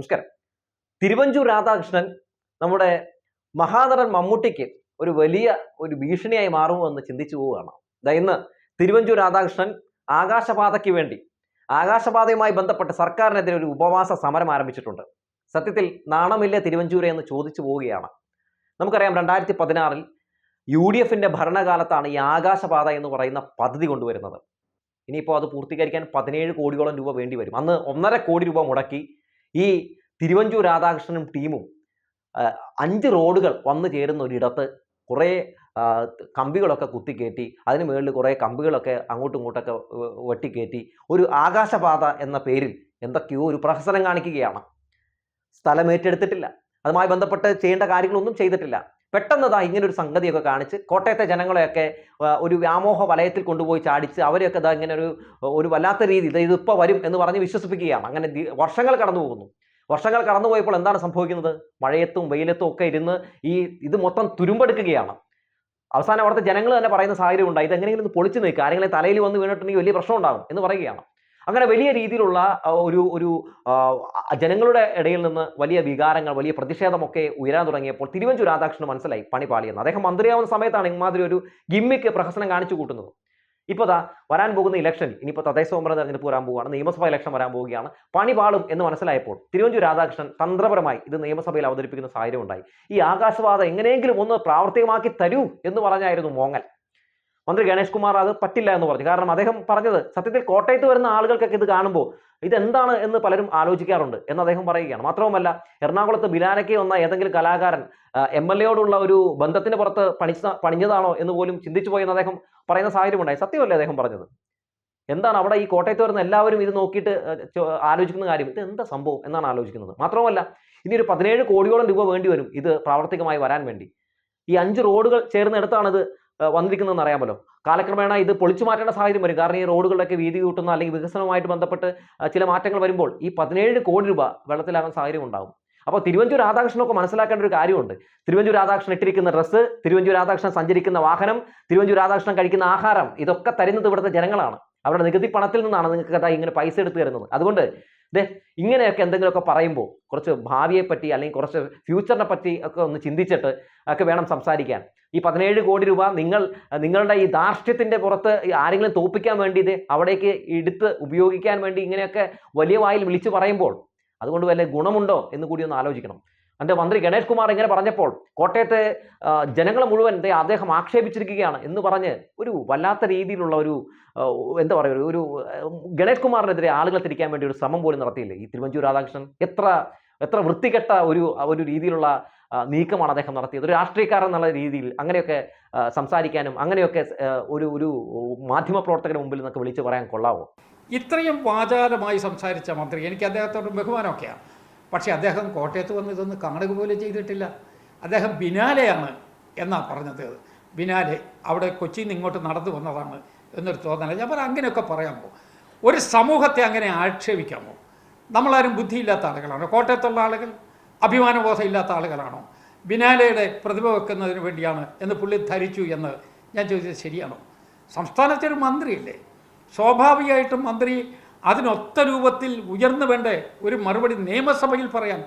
നമസ്കാരം. തിരുവഞ്ചൂർ രാധാകൃഷ്ണൻ നമ്മുടെ മഹാനടൻ മമ്മൂട്ടിക്ക് ഒരു വലിയ ഒരു ഭീഷണിയായി മാറുമോ എന്ന് ചിന്തിച്ചു പോവുകയാണ്. ദാ ഇന്ന് തിരുവഞ്ചൂർ രാധാകൃഷ്ണൻ ആകാശപാതയ്ക്ക് വേണ്ടി ആകാശപാതയുമായി ബന്ധപ്പെട്ട് സർക്കാരിനെതിരെ ഒരു ഉപവാസ സമരം ആരംഭിച്ചിട്ടുണ്ട്. സത്യത്തിൽ നാണമില്ല തിരുവഞ്ചൂരെ എന്ന് ചോദിച്ചു പോവുകയാണ്. നമുക്കറിയാം രണ്ടായിരത്തി പതിനാറിൽ യു ഡി എഫിന്റെ ഭരണകാലത്താണ് ഈ ആകാശപാത എന്ന് പറയുന്ന പദ്ധതി കൊണ്ടുവരുന്നത്. ഇനിയിപ്പോൾ അത് പൂർത്തീകരിക്കാൻ പതിനേഴ് കോടിയോളം രൂപ വേണ്ടി വരും. അന്ന് ഒന്നര കോടി രൂപ മുടക്കി ഈ തിരുവഞ്ചൂർ രാധാകൃഷ്ണനും ടീമും അഞ്ച് റോഡുകൾ വന്നു ചേരുന്ന ഒരിടത്ത് കുറേ കമ്പികളൊക്കെ കുത്തിക്കയറ്റി അതിന് മുകളിൽ കുറേ കമ്പികളൊക്കെ അങ്ങോട്ടും ഇങ്ങോട്ടൊക്കെ വെട്ടിക്കയറ്റി ഒരു ആകാശപാത എന്ന പേരിൽ എന്തൊക്കെയോ ഒരു പ്രഹസനം കാണിക്കുകയാണ്. സ്ഥലം ഏറ്റെടുത്തിട്ടില്ല. അതുമായി ബന്ധപ്പെട്ട് ചെയ്യേണ്ട കാര്യങ്ങളൊന്നും ചെയ്തിട്ടില്ല. പെട്ടെന്ന് ദാ ഇങ്ങനെ ഒരു സംഗതിയൊക്കെ കാണിച്ച് കോട്ടയത്തെ ജനങ്ങളെയൊക്കെ ഒരു വ്യാമോഹ വലയത്തിൽ കൊണ്ടുപോയി ചാടിച്ച് അവരെയൊക്കെ ഇതാ ഇങ്ങനെ ഒരു ഒരു വല്ലാത്ത രീതി ഇത് ഇതിപ്പോൾ വരും എന്ന് പറഞ്ഞ് വിശ്വസിപ്പിക്കുകയാണ്. അങ്ങനെ വർഷങ്ങൾ കടന്നു പോകുന്നു. വർഷങ്ങൾ കടന്നുപോയപ്പോൾ എന്താണ് സംഭവിക്കുന്നത്? മഴയത്തും വെയിലത്തും ഒക്കെ ഇരുന്ന് ഈ ഇത് മൊത്തം തുരുമ്പെടുക്കുകയാണ്. അവസാനം അവിടുത്തെ ജനങ്ങൾ തന്നെ പറയുന്ന സാഹചര്യം ഉണ്ടായി. ഇത് എങ്ങനെയെങ്കിലും ഒന്ന് പൊളിച്ചു നിൽക്കുക ആരെങ്കിലും തലയിൽ വന്ന് വീണിട്ടുണ്ടെങ്കിൽ വലിയ പ്രശ്നം ഉണ്ടാകും എന്ന് പറയുകയാണ്. അങ്ങനെ വലിയ രീതിയിലുള്ള ഒരു ഒരു ജനങ്ങളുടെ ഇടയിൽ നിന്ന് വലിയ വികാരങ്ങൾ വലിയ പ്രതിഷേധമൊക്കെ ഉയരാൻ തുടങ്ങിയപ്പോൾ തിരുവഞ്ചൂർ രാധാകൃഷ്ണൻ മനസ്സിലായി പണിപാളിയെന്ന് അദ്ദേഹം മന്ത്രിയാവുന്ന സമയത്താണ് ഇമാതിരി ഒരു ഗിമ്മിക്ക് പ്രഹസനം കാണിച്ചു കൂട്ടുന്നത്. ഇപ്പോൾ വരാൻ പോകുന്ന ഇലക്ഷൻ ഇനിയിപ്പോൾ തദ്ദേശ സ്വയംഭരണ തെരഞ്ഞെടുപ്പ് വരാൻ പോവുകയാണ് നിയമസഭാ ഇലക്ഷൻ വരാൻ പോവുകയാണ്. പണി പാളും എന്ന് മനസ്സിലായപ്പോൾ തിരുവഞ്ചൂർ രാധാകൃഷ്ണൻ തന്ത്രപരമായി ഇത് നിയമസഭയിൽ അവതരിപ്പിക്കുന്ന സാഹചര്യം ഉണ്ടായി. ഈ ആകാശവാദം എങ്ങനെയെങ്കിലും ഒന്ന് പ്രാവർത്തികമാക്കി തരൂ എന്ന് പറഞ്ഞായിരുന്നു മോങ്ങൽ. മന്ത്രി ഗണേഷ് കുമാർ അത് പറ്റില്ല എന്ന് പറഞ്ഞു. കാരണം അദ്ദേഹം പറഞ്ഞത് സത്യത്തിൽ കോട്ടയത്ത് വരുന്ന ആളുകൾക്കൊക്കെ ഇത് കാണുമ്പോൾ ഇതെന്താണ് എന്ന് പലരും ആലോചിക്കാറുണ്ട് എന്ന് അദ്ദേഹം പറയുകയാണ്. മാത്രവുമല്ല എറണാകുളത്ത് ബിലാനയ്ക്ക് വന്ന ഏതെങ്കിലും കലാകാരൻ എം എൽ എയോടുള്ള ഒരു ബന്ധത്തിന് പുറത്ത് പണിച്ച പണിഞ്ഞതാണോ എന്ന് പോലും ചിന്തിച്ചു പോയെന്ന് അദ്ദേഹം പറയുന്ന സാഹചര്യം ഉണ്ടായി സത്യമല്ലേ അദ്ദേഹം പറഞ്ഞത്? എന്താണ് അവിടെ ഈ കോട്ടയത്ത് വരുന്ന എല്ലാവരും ഇത് നോക്കിയിട്ട് ആലോചിക്കുന്ന കാര്യം? ഇത് എന്താ സംഭവം എന്നാണ് ആലോചിക്കുന്നത്. മാത്രവുമല്ല ഇനി ഒരു പതിനേഴ് കോടിയോളം രൂപ വേണ്ടി വരും ഇത് പ്രാവർത്തികമായി വരാൻ വേണ്ടി. ഈ അഞ്ച് റോഡുകൾ ചേർന്നെടുത്താണിത് വന്നിരിക്കുന്നതെന്ന് അറിയാമല്ലോ. കാലക്രമേണ ഇത് പൊളിച്ചു മാറ്റേണ്ട സാഹചര്യം വരും. കാരണം ഈ റോഡുകളിലൊക്കെ വീതി കൂട്ടുന്ന അല്ലെങ്കിൽ വികസനവുമായിട്ട് ബന്ധപ്പെട്ട് ചില മാറ്റങ്ങൾ വരുമ്പോൾ ഈ പതിനേഴ് കോടി രൂപ വെള്ളത്തിലാകാൻ സാഹചര്യം ഉണ്ടാകും. അപ്പോൾ തിരുവഞ്ചൂർ രാധാകൃഷ്ണനൊക്കെ മനസ്സിലാക്കേണ്ട ഒരു കാര്യമുണ്ട്. തിരുവഞ്ചൂർ രാധാകൃഷ്ണൻ ഇട്ടിരിക്കുന്ന ഡ്രസ്സ് തിരുവഞ്ചൂർ രാധാകൃഷ്ണൻ സഞ്ചരിക്കുന്ന വാഹനം തിരുവഞ്ചൂർ രാധാകൃഷ്ണൻ കഴിക്കുന്ന ആഹാരം ഇതൊക്കെ തരുന്നത് ഇവിടുത്തെ ജനങ്ങളാണ്. അവരുടെ നികുതി പണത്തിൽ നിന്നാണ് നിങ്ങൾക്ക് കഥ ഇങ്ങനെ പൈസ എടുത്തു തരുന്നത്. അതുകൊണ്ട് ദേ ഇങ്ങനെയൊക്കെ എന്തെങ്കിലുമൊക്കെ പറയുമ്പോൾ കുറച്ച് ഭാവിയെ പറ്റി അല്ലെങ്കിൽ കുറച്ച് ഫ്യൂച്ചറിനെ പറ്റി ഒക്കെ ഒന്ന് ചിന്തിച്ചിട്ട് ഒക്കെ വേണം സംസാരിക്കാൻ. ഈ പതിനേഴ് കോടി രൂപ നിങ്ങൾ നിങ്ങളുടെ ഈ ധാർഷ്ട്യത്തിന്റെ പുറത്ത് ആരെങ്കിലും തോപ്പിക്കാൻ വേണ്ടി ഇത് അവിടേക്ക് എടുത്ത് ഉപയോഗിക്കാൻ വേണ്ടി ഇങ്ങനെയൊക്കെ വലിയ വായിൽ വിളിച്ചു പറയുമ്പോൾ അതുകൊണ്ട് വല്ല ഗുണമുണ്ടോ എന്ന് കൂടി ഒന്ന് ആലോചിക്കണം. എന്റെ മന്ത്രി ഗണേഷ് കുമാർ ഇങ്ങനെ പറഞ്ഞപ്പോൾ കോട്ടയത്തെ ജനങ്ങൾ മുഴുവൻ അദ്ദേഹം ആക്ഷേപിച്ചിരിക്കുകയാണ് എന്ന് പറഞ്ഞ് ഒരു വല്ലാത്ത രീതിയിലുള്ള ഒരു എന്താ പറയുക ഒരു- ഗണേഷ് കുമാറിനെതിരെ ആളുകളെ തിരിക്കാൻ വേണ്ടി ഒരു ശ്രമം പോലും നടത്തിയില്ലേ? ഈ തിരുവഞ്ചൂർ രാധാകൃഷ്ണൻ എത്ര എത്ര വൃത്തികെട്ട ഒരു ഒരു രീതിയിലുള്ള നീക്കമാണ് അദ്ദേഹം നടത്തിയത്? ഒരു രാഷ്ട്രീയക്കാരൻ എന്നുള്ള രീതിയിൽ അങ്ങനെയൊക്കെ സംസാരിക്കാനും അങ്ങനെയൊക്കെ ഒരു ഒരു മാധ്യമ പ്രവർത്തകരുടെ മുമ്പിൽ നിന്നൊക്കെ വിളിച്ചു പറയാൻ കൊള്ളാവോ? ഇത്രയും വാചാലമായി സംസാരിച്ച മന്ത്രി എനിക്ക് അദ്ദേഹത്തോട് ബഹുമാനമൊക്കെയാണ്. പക്ഷേ അദ്ദേഹം കോട്ടയത്ത് വന്ന് ഇതൊന്ന് കാണുക പോലും ചെയ്തിട്ടില്ല. അദ്ദേഹം ബിനാലെയാണ് എന്നാണ് പറഞ്ഞത്. ബിനാലെ അവിടെ കൊച്ചിയിൽ നിന്ന് ഇങ്ങോട്ട് നടന്നു വന്നതാണ് എന്നൊരു തോന്നല. ഞാൻ പറയാം അങ്ങനെയൊക്കെ പറയാമോ? ഒരു സമൂഹത്തെ അങ്ങനെ ആക്ഷേപിക്കാമോ? നമ്മളാരും ബുദ്ധിയില്ലാത്ത ആളുകളാണോ? കോട്ടയത്തുള്ള ആളുകൾ അഭിമാനബോധം ഇല്ലാത്ത ആളുകളാണോ? ബിനാലയുടെ പ്രതിഭ വെക്കുന്നതിന് വേണ്ടിയാണ് എന്ന് പുള്ളി ധരിച്ചു എന്ന് ഞാൻ ചോദിച്ചത് ശരിയാണോ? സംസ്ഥാനത്തെ ഒരു മന്ത്രിയില്ലേ? സ്വാഭാവികമായിട്ടും മന്ത്രി അതിനൊത്ത രൂപത്തിൽ ഉയർന്നു വേണ്ടേ ഒരു മറുപടി നിയമസഭയിൽ പറയാൻ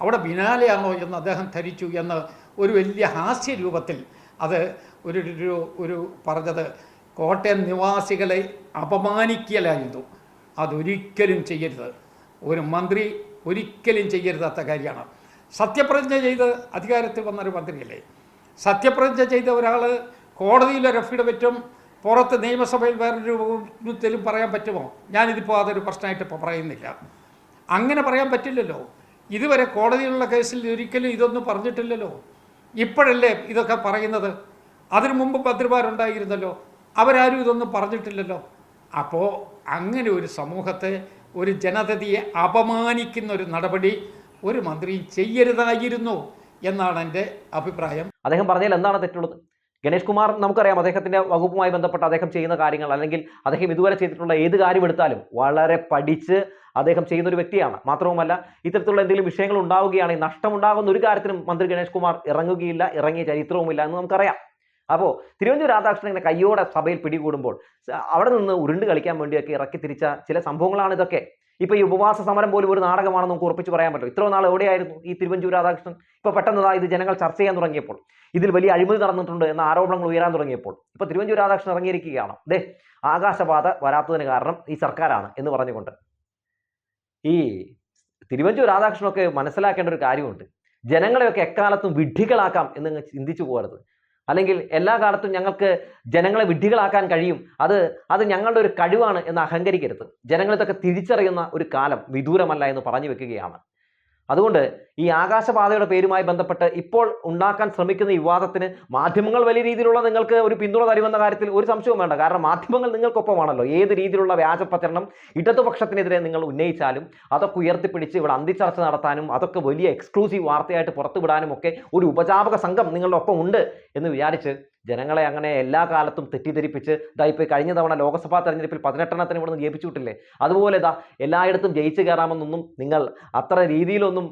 അവിടെ ബിനാലെയാണോ എന്ന് അദ്ദേഹം ധരിച്ചു എന്ന് ഒരു വലിയ ഹാസ്യ രൂപത്തിൽ അത് ഒരു ഒരു പറഞ്ഞത് കോട്ടയം നിവാസികളെ അപമാനിക്കലായിരുന്നു. അതൊരിക്കലും ചെയ്യരുത്. ഒരു മന്ത്രി ഒരിക്കലും ചെയ്യരുതാത്ത കാര്യമാണ്. സത്യപ്രതിജ്ഞ ചെയ്ത് അധികാരത്തിൽ വന്നൊരു മന്ത്രിയല്ലേ? സത്യപ്രതിജ്ഞ ചെയ്ത ഒരാൾ കോടതിയിലെ റഫിയുടെ പറ്റും പുറത്ത് നിയമസഭയിൽ വേറൊരു രൂപത്തിലും പറയാൻ പറ്റുമോ? ഞാനിതിപ്പോൾ അതൊരു പ്രശ്നമായിട്ട് ഇപ്പോൾ പറയുന്നില്ല. അങ്ങനെ പറയാൻ പറ്റില്ലല്ലോ. ഇതുവരെ കോടതിയിലുള്ള കേസിൽ ഒരിക്കലും ഇതൊന്നും പറഞ്ഞിട്ടില്ലല്ലോ. ഇപ്പോഴല്ലേ ഇതൊക്കെ പറയുന്നത്? അതിനു മുമ്പ് ഭദ്രമാരുണ്ടായിരുന്നല്ലോ അവരാരും ഇതൊന്നും പറഞ്ഞിട്ടില്ലല്ലോ. അപ്പോൾ അങ്ങനെ ഒരു സമൂഹത്തെ ഒരു ജനതയെ അപമാനിക്കുന്ന ഒരു നടപടി ഒരു മന്ത്രിയും ചെയ്യരുതായിരുന്നു എന്നാണ് എന്റെ അഭിപ്രായം. അദ്ദേഹം പറഞ്ഞാൽ എന്താണ് തെറ്റുള്ളത്? ഗണേഷ് കുമാർ നമുക്കറിയാം അദ്ദേഹത്തിന്റെ വകുപ്പുമായി ബന്ധപ്പെട്ട് അദ്ദേഹം ചെയ്യുന്ന കാര്യങ്ങൾ അല്ലെങ്കിൽ അദ്ദേഹം ഇതുവരെ ചെയ്തിട്ടുള്ള ഏത് കാര്യം എടുത്താലും വളരെ പഠിച്ച് അദ്ദേഹം ചെയ്യുന്ന ഒരു വ്യക്തിയാണ്. മാത്രവുമല്ല ഇത്തരത്തിലുള്ള എന്തെങ്കിലും വിഷയങ്ങൾ ഉണ്ടാവുകയാണെങ്കിൽ നഷ്ടമുണ്ടാകുന്ന ഒരു കാര്യത്തിനും മന്ത്രി ഗണേഷ് കുമാർ ഇറങ്ങുകയില്ല ഇറങ്ങിയ ചരിത്രവുമില്ല എന്ന് നമുക്കറിയാം. അപ്പോൾ തിരുവഞ്ചൂർ രാധാകൃഷ്ണൻ ഇങ്ങനെ കയ്യോടെ സഭയിൽ പിടികൂടുമ്പോൾ അവിടെ നിന്ന് ഉരുണ്ട് കളിക്കാൻ വേണ്ടിയൊക്കെ ഇറക്കി തിരിച്ച ചില സംഭവങ്ങളാണ് ഇതൊക്കെ. ഇപ്പൊ ഈ ഉപവാസ സമരം പോലും ഒരു നാടകമാണെന്ന് നമുക്ക് ഉറപ്പിച്ച് പറയാൻ പറ്റും. ഇത്രയും നാൾ എവിടെയായിരുന്നു ഈ തിരുവഞ്ചൂർ രാധാകൃഷ്ണൻ? ഇപ്പൊ പെട്ടെന്ന് ഇത് ജനങ്ങൾ ചർച്ച ചെയ്യാൻ തുടങ്ങിയപ്പോൾ ഇതിൽ വലിയ അഴിമതി നടന്നിട്ടുണ്ട് എന്ന ആരോപണങ്ങൾ ഉയരാൻ തുടങ്ങിയപ്പോൾ ഇപ്പൊ തിരുവഞ്ചൂർ രാധാകൃഷ്ണൻ ഇറങ്ങിയിരിക്കുകയാണ്. ദേ ആകാശപാത വരാത്തതിന് കാരണം ഈ സർക്കാരാണ് എന്ന് പറഞ്ഞുകൊണ്ട്. ഈ തിരുവഞ്ചൂർ രാധാകൃഷ്ണനൊക്കെ മനസ്സിലാക്കേണ്ട ഒരു കാര്യമുണ്ട്. ജനങ്ങളെയൊക്കെ എക്കാലത്തും വിഡ്ഢികളാക്കാം എന്ന് ചിന്തിച്ചു പോകരുത്. അല്ലെങ്കിൽ എല്ലാ കാലത്തും ഞങ്ങൾക്ക് ജനങ്ങളെ വിഡ്ഢികളാക്കാൻ കഴിയും. അത് അത് ഞങ്ങളുടെ ഒരു കഴിവാണ് എന്ന് അഹങ്കരിക്കരുത്. ജനങ്ങൾ ഇതൊക്കെ തിരിച്ചറിയുന്ന ഒരു കാലം വിദൂരമല്ല എന്ന് പറഞ്ഞു വെക്കുകയാണ്. അതുകൊണ്ട് ഈ ആകാശപാതയുടെ പേരുമായി ബന്ധപ്പെട്ട് ഇപ്പോൾ ഉണ്ടാക്കാൻ ശ്രമിക്കുന്ന വിവാദത്തിന് മാധ്യമങ്ങൾ വലിയ രീതിയിലുള്ള നിങ്ങൾക്ക് ഒരു പിന്തുണ തരുമെന്ന കാര്യത്തിൽ ഒരു സംശയവും വേണ്ട. കാരണം മാധ്യമങ്ങൾ നിങ്ങൾക്കൊപ്പമാണല്ലോ. ഏത് രീതിയിലുള്ള വ്യാജ പ്രചരണം ഇടതുപക്ഷത്തിനെതിരെ നിങ്ങൾ ഉന്നയിച്ചാലും അതൊക്കെ ഉയർത്തിപ്പിടിച്ച് ഇവിടെ അന്തിച്ചർച്ച നടത്താനും അതൊക്കെ വലിയ എക്സ്ക്ലൂസീവ് വാർത്തയായിട്ട് പുറത്തുവിടാനും ഒക്കെ ഒരു ഉപജാപക സംഘം നിങ്ങളുടെ ഒപ്പം ഉണ്ട് എന്ന് വിചാരിച്ച് ജനങ്ങളെ അങ്ങനെ എല്ലാ കാലത്തും തെറ്റിദ്ധരിപ്പിച്ച് ഇതാ ഇപ്പോൾ കഴിഞ്ഞ തവണ ലോക്സഭാ തെരഞ്ഞെടുപ്പിൽ പതിനെട്ടെണ്ണത്തിന് ഇവിടുന്ന് ജയിപ്പിച്ചു വിട്ടില്ലേ അതുപോലെ ഇതാ എല്ലായിടത്തും ജയിച്ചു കയറാമെന്നൊന്നും നിങ്ങൾ അത്ര രീതിയിലൊന്നും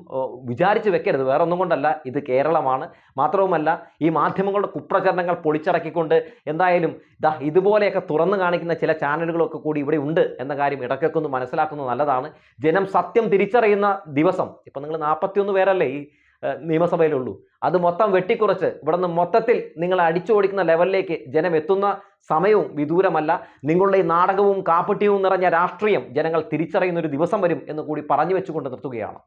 വിചാരിച്ച് വെക്കരുത്. വേറെ ഒന്നും കൊണ്ടല്ല ഇത് കേരളമാണ്. മാത്രവുമല്ല ഈ മാധ്യമങ്ങളുടെ കുപ്രചരണങ്ങൾ പൊളിച്ചടക്കിക്കൊണ്ട് എന്തായാലും ഇതാ ഇതുപോലെയൊക്കെ തുറന്നു കാണിക്കുന്ന ചില ചാനലുകളൊക്കെ കൂടി ഇവിടെ ഉണ്ട് എന്ന കാര്യം ഇടയ്ക്കൊക്കെ ഒന്ന് മനസ്സിലാക്കുന്നത് നല്ലതാണ്. ജനം സത്യം തിരിച്ചറിയുന്ന ദിവസം ഇപ്പം നിങ്ങൾ നാൽപ്പത്തിയൊന്ന് പേരല്ലേ ഈ നിയമസഭയിലുള്ളൂ. അത് മൊത്തം വെട്ടിക്കുറച്ച്. ഇവിടെ നിന്ന് മൊത്തത്തിൽ നിങ്ങൾ അടിച്ചോടിക്കുന്ന ലെവലിലേക്ക് ജനം എത്തുന്ന സമയവും വിദൂരമല്ല. നിങ്ങളുടെ ഈ നാടകവും കാപ്പട്ടിയവും നിറഞ്ഞ രാഷ്ട്രീയം ജനങ്ങൾ തിരിച്ചറിയുന്ന ഒരു ദിവസം വരും എന്ന് കൂടി പറഞ്ഞു വെച്ചുകൊണ്ട് നിർത്തുകയാണ്.